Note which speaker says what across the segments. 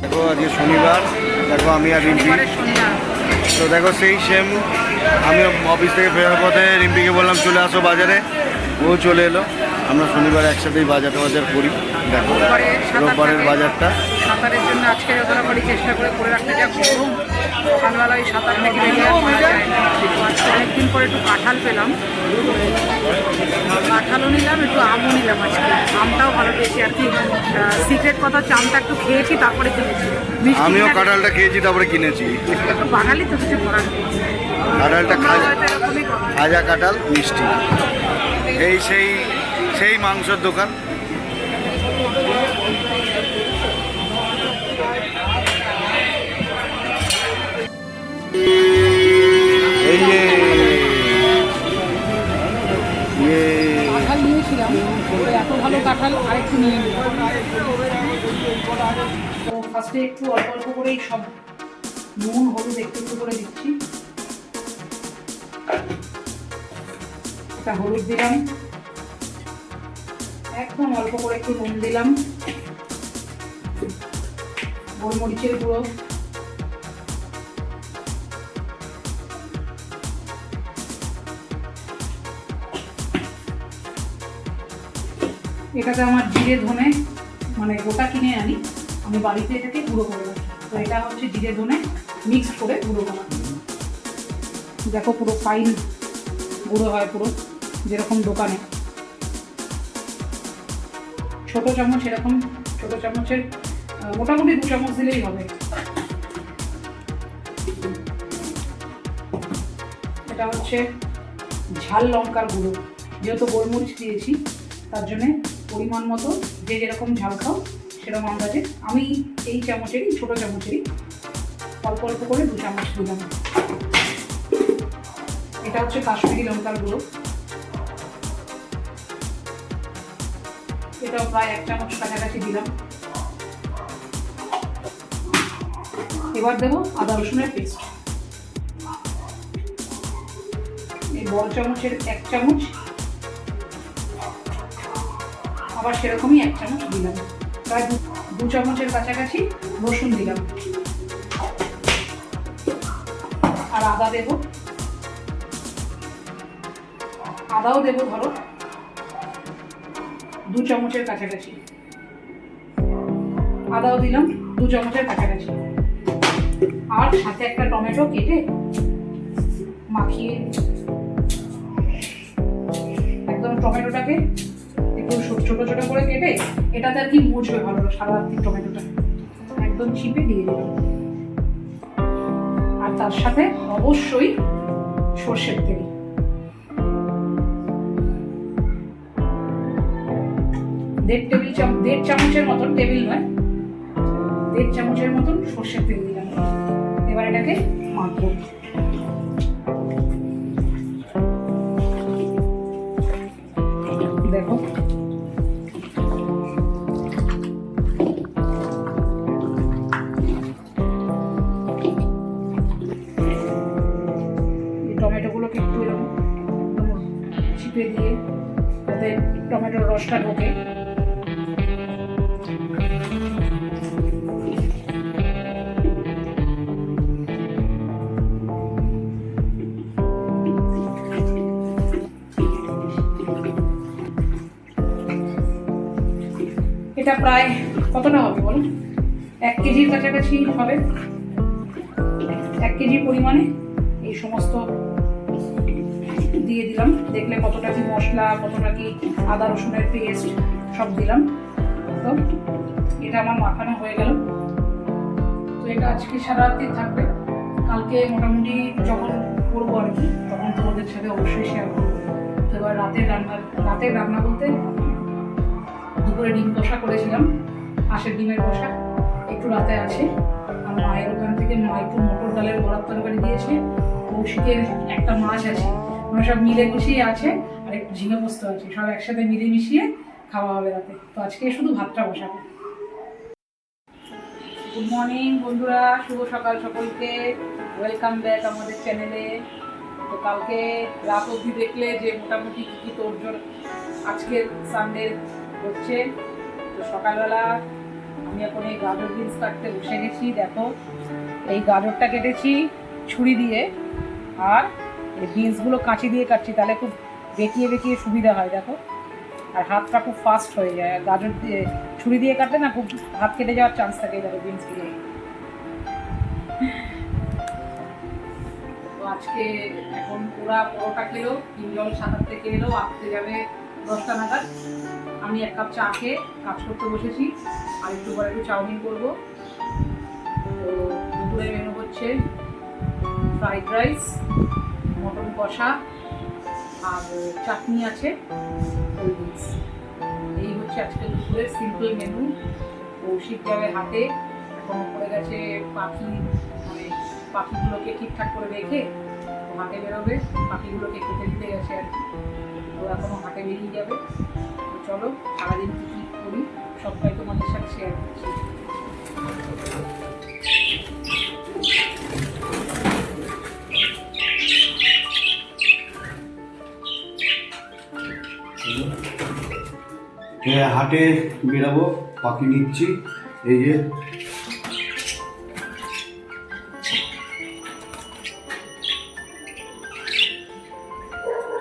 Speaker 1: দেখো আজকে শনিবার, দেখো আমি আর রিম্পি। তো দেখো সেই সেম আমি অফিস থেকে ফেরার পথে রিম্পিকে বললাম, চলে আসো বাজারে। ও চলে এলো। আমরা শনিবার একসাথেই বাজার বাজার করি। দেখো
Speaker 2: রোববারে
Speaker 1: রোববারের বাজারটা।
Speaker 2: সাঁতারের জন্য আজকে যতটা করি চেষ্টা করে করে রাখতে যা গরম সকালবেলায় সাঁতার থেকে অনেকদিন পরে একটু কাঁঠাল পেলাম। একটু আমও নিলাম আজকে। আমটাও ভালো পেয়েছি আর কি। সিক্রেট কথা হচ্ছে আমটা একটু খেয়েছি তারপরে কিনেছি।
Speaker 1: আমিও কাঁঠালটা খেয়েছি তারপরে কিনেছি।
Speaker 2: বাঙালি তো কিছু করার
Speaker 1: কাঁঠালটা খাজা কাঁঠাল মিষ্টি। এই সেই সেই মাংসের দোকান।
Speaker 2: কাঁঠাল আরেকটু নিয়ে তো ফার্স্টে একটু অল্প অল্প করেই সব নুন, হলুদ একটু একটু করে দিচ্ছি। একটা হলুদ দিলাম। একদম অল্প করে একটু নুন দিলাম। গোলমরিচের গুঁড়ো। এটাতে আমার জিরে ধনে মানে গোটা কিনে আনি। আমি বাড়িতে এটাকে গুঁড়ো করে তো এটা হচ্ছে জিরে ধনে মিক্স করে গুঁড়ো করা। দেখো পুরো ফাইন গুঁড়ো হয় পুরো, যেরকম দোকানে। ছোট চামচ এরকম, ছোট চামচের মোটামুটি দু চামচ দিলেই হবে। এটা হচ্ছে ঝাল লঙ্কার গুঁড়ো। যেহেতু গোলমরিচ দিয়েছি, তার জন্যে পরিমাণ মতো যে যেরকম ঝাল খাও, সেরকম আন্দাজে। আমি এই চামচেরই, ছোটো চামচেরই অল্প অল্প করে দু চামচ দিলাম। এটা হচ্ছে কাশ্মীরি লঙ্কার গুঁড়ো। এটাও প্রায় এক চামচ কাছাকাছি দিলাম। এবার দেবো আদা রসুনের পেস্ট। এই বড় চামচের এক চামচ আবার সেরকমই এক চামচ দিলাম। প্রায় দু- চামচের কাছাকাছি রসুন দিলাম। আর আদা দেব। আদাও দেব ধরো। দু চামচের কাছাকাছি। আদাও দিলাম দু চামচের কাছাকাছি। আর সাথে একটা টমেটো কেটে মাখিয়ে একদম টমেটোটাকে একটু ছোট ছোট করে কেটে এটাতে আর কি মুছবে ভালো রাত্রি টমেটোটা। একদম চিপে দিয়ে দিলাম। আর তার সাথে অবশ্যই সর্ষের তেল। দেড় টেবিল চামচ দেড় চামচের মতন টেবিল নয়, দেড় চামচের মতন সর্ষের তেল দিলাম। এবার এটাকে মাখবো। টমেটোর রসটা ঢোকে। এটা প্রায় কতটা হবে বলো এক কেজির কাছাকাছি হবে। এক কেজি পরিমাণে এই সমস্ত দিয়ে দিলাম। দেখলে কতটা কি মশলা, কতটা কি আদা, রসুনের পেস্ট সব দিলাম। তো এটা আমার মাখানো হয়ে গেল। তো এটা আজকে সারা রাত্রি থাকবে। কালকে মোটামুটি যখন করব আর কি, তখন তোমাদের সাথে অবশ্যই শেয়ার করব। তো এবার রাতের রান্না রাতের রান্না বলতে দুপুরে ডিম কষা করেছিলাম, হাঁসের ডিমের কষা। একটু রাতে আছে। আর মায়ের ওখান থেকে মা একটু মটর ডালের বড়ার তরকারি দিয়েছে। কৌশিকের একটা মাছ আছে। মানে সব মিলে মিশিয়ে আছে, আর একটু ঝিঙে পোস্ত আছে, সব একসাথে মিলে মিশিয়ে খাওয়া হবে রাতে। তো আজকে শুধু ভাতটা বসাবো। গুড মর্নিং বন্ধুরা। শুভ সকাল সকলকে। ওয়েলকাম ব্যাক আমাদের চ্যানেলে তো কালকে রাত অবধি দেখলে যে মোটামুটি কী কী তোরজোর আজকের সানডে হচ্ছে। তো সকালবেলা আমি এখন এই গাজর বিনস কাটতে বসে গেছি, দেখো। এই গাজরটা কেটেছি ছুরি দিয়ে, আর এই বিনসগুলো কাঁচি দিয়ে কাটছি, তাহলে খুব বেঁকিয়ে বেঁকিয়ে সুবিধা হয়, দেখো। আর হাতটা খুব ফাস্ট হয়ে যায়, আর গাজর দিয়ে, ছুরি দিয়ে কাটলে না খুব হাত কেটে যাওয়ার চান্স থাকে দেখো বিনসগুলো আজকে এখন ওরা পরোটা খেলো, তিনজন সাতার থেকে এলো আসতে যাবে দশটা নাগাদ। আমি এক কাপ চা খেয়ে কাজ করতে বসেছি, আর একটু পরে একটু চাউমিন করব। তো দুপুরে মেনু হচ্ছে ফ্রাইড রাইস কষা আর চাটনি আছে এই হচ্ছে আজকে দুপুরের সিম্পল মেনু কৌশিক যাবে হাটে এখন পড়ে গেছে, পাখি মানে পাখিগুলোকে ঠিকঠাক করে রেখে হাটে বেরোবে, পাখিগুলোকে খেতে দিতে গেছে আর কি। তো এখনও হাটে বেরিয়ে যাবে। চলো সারাদিন কী করি, সবটাই তোমাদের সাথে শেয়ার করছি।
Speaker 1: হাটে বেরাবো পাখি নিচ্ছি, এই যে।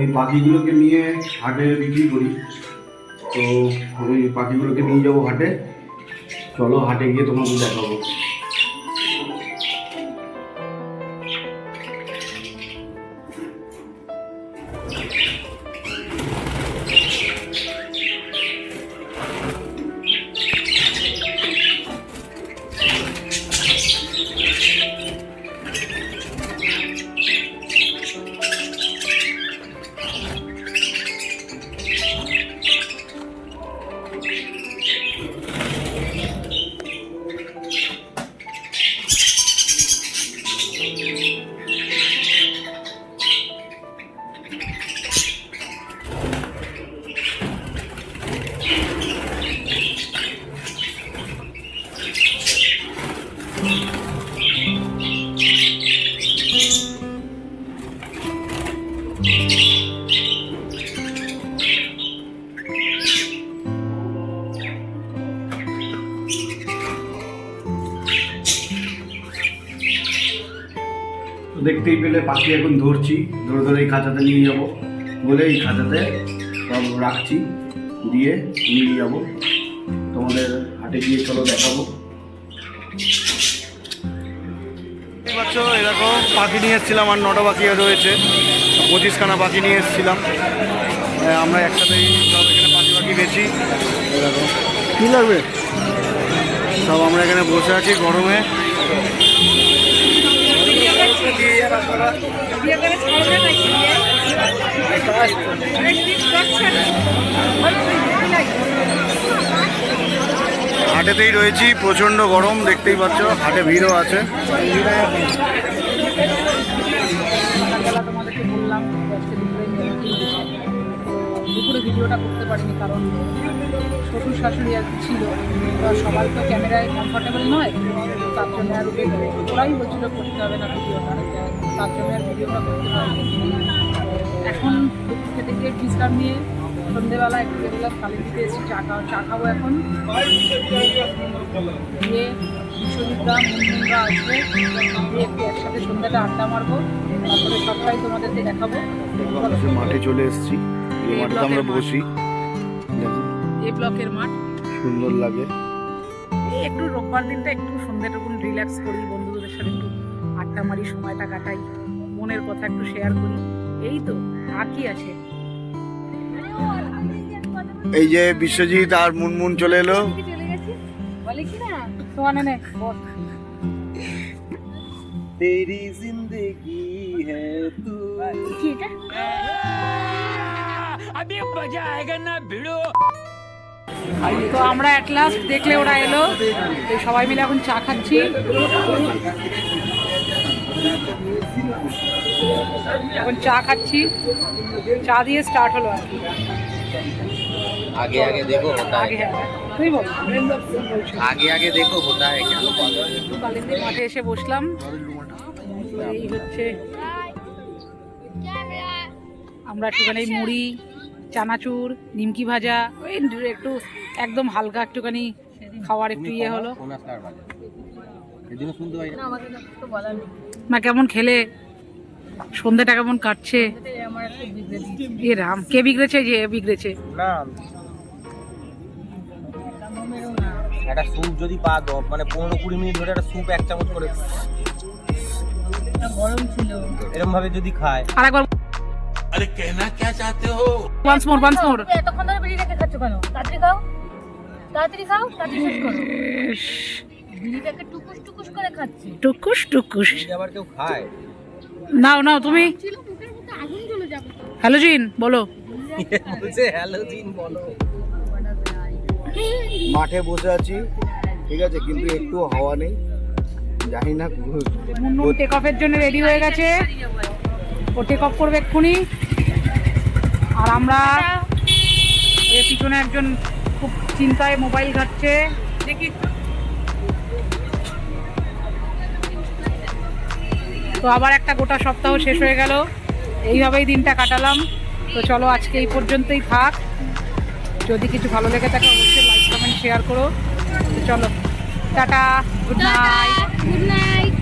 Speaker 1: এই পাখিগুলোকে নিয়ে হাটে বিক্রি করি। তো আমি পাখিগুলোকে নিয়ে যাব হাটে। চলো হাটে গিয়ে তোমাকে দেখাবো। তো দেখতেই পেলে পাখি এখন ধরছি ধরে ধরে এই খাঁচাতে নিয়ে যাব। বলে এই খাঁচাতে সব রাখছি দিয়ে নিয়ে যাব। তোমাদের হাটে গিয়ে চলো দেখাবো। পাচ্ছ এরকম পাখি নিয়ে এসেছিলাম আর নটা পাখি রয়েছে। পঁচিশখানা পাখি নিয়ে এসেছিলাম। আমরা একসাথেই সব এখানে পাখি পাখি বেছি এরকম কী লাগবে? সব আমরা এখানে বসে আছি গরমে। হাটেতেই রয়েছি প্রচণ্ড গরম দেখতেই পাচ্ছ হাটে ভিড়ও আছে।
Speaker 2: ভিডিওটা করতে পারিনি কারণ শ্বশুর শাশুড়ি আর কি ছিল সবাই তো ক্যামেরায় কমফর্টেবল নয় তার জন্য আর ওরাই বলছিল করতে হবে না ভিডিওটা তার জন্য আর ভিডিওটা করতে তো এখন খেতে গিয়ে ফিসকার নিয়ে সন্ধেবেলা একটু বেরোলাম কালী দিতে এসেছি চা খাওয়া, চা খাব এখন। দিয়ে বিশ্বজিৎরা মুনমুনরা আসবে। দিয়ে একটু একসাথে সন্ধ্যাটা আড্ডা মারবো। তারপরে সবটাই তোমাদেরকে দেখাবো।
Speaker 1: মাঠে চলে এসেছি। মাঠে আমরা বসি।
Speaker 2: এ ব্লকের মাঠ
Speaker 1: সুন্দর লাগে
Speaker 2: এই একটু রোববার দিনটা একটু সন্ধ্যাটুকুন রিল্যাক্স করি বন্ধুদের সাথে একটু আড্ডা মারি সময়টা কাটাই মনের কথা একটু শেয়ার করি এই তো আর কি আছে
Speaker 1: এই যে বিশ্বজিৎ আর মুনমুন চলে এলো
Speaker 2: বলে কি না সোয়ানে নে বস
Speaker 1: তেরি জিন্দগি হ্যায় তু
Speaker 2: কি এটা
Speaker 3: अभी मजा आएगा ना भिड़ो
Speaker 2: তো আমরা অ্যাট লাস্ট দেখলে ওরা এলো তো সবাই মিলে এখন চা খাচ্ছি এখন চা খাচ্ছি চা দিয়ে স্টার্ট হলো আর কি
Speaker 4: आगे आगे देखो होता है
Speaker 2: আগে হ্যাঁ তুই বল
Speaker 4: आगे आगे देखो होता है क्या
Speaker 2: একটু কালিন্দির মাঠে এসে বসলাম এই হচ্ছে আমরা একটুখানি মুড়ি চানাচুর নিমকি ভাজা ওই একটু একদম হালকা একটুখানি খাওয়ার একটু ইয়ে হলো।
Speaker 4: না।
Speaker 2: কেমন খেলে? সন্ধ্যাটা কেমন কাটছে? এ রাম কে বিগড়েছে যে এ বিগড়েছে?
Speaker 4: না একটা স্যুপ যদি পা দাও মানে পনেরো কুড়ি মিনিট ধরে একটা স্যুপ এক চামচ করে। গরম ছিল। এরকম ভাবে যদি খায়।
Speaker 2: আর একবার
Speaker 3: আরে কেনা কে চাতে হো?
Speaker 2: ওয়ান্স মোর ওয়ান্স মোর
Speaker 5: এতক্ষণ ধরে বিড়ি রেখে খাচ্ছ কেন? তাড়াতাড়ি খাও। তাড়াতাড়ি খাও তাড়াতাড়ি শেষ করো।
Speaker 4: কেউ খায়?
Speaker 2: নাও নাও তুমি? হ্যালোজিন বলো।
Speaker 4: বলছে হ্যালোজিন বলো।
Speaker 1: মাঠে বসে আছি ঠিক আছে কিন্তু একটু হাওয়া নেই। জানি না
Speaker 2: টেক অফের জন্য রেডি হয়ে গেছে। ও টেক অফ করবে এক্ষুনি। আর আমরা এর পিছনে একজন খুব চিন্তায় মোবাইল ঘাটছে। দেখি। তো আবার একটা গোটা সপ্তাহ শেষ হয়ে গেল। এইভাবেই দিনটা কাটালাম। তো চলো আজকে এই পর্যন্তই থাক। যদি কিছু ভালো লেগে থাকে অবশ্যই লাইক কমেন্ট শেয়ার করো। চলো। Tata. Good night
Speaker 5: good night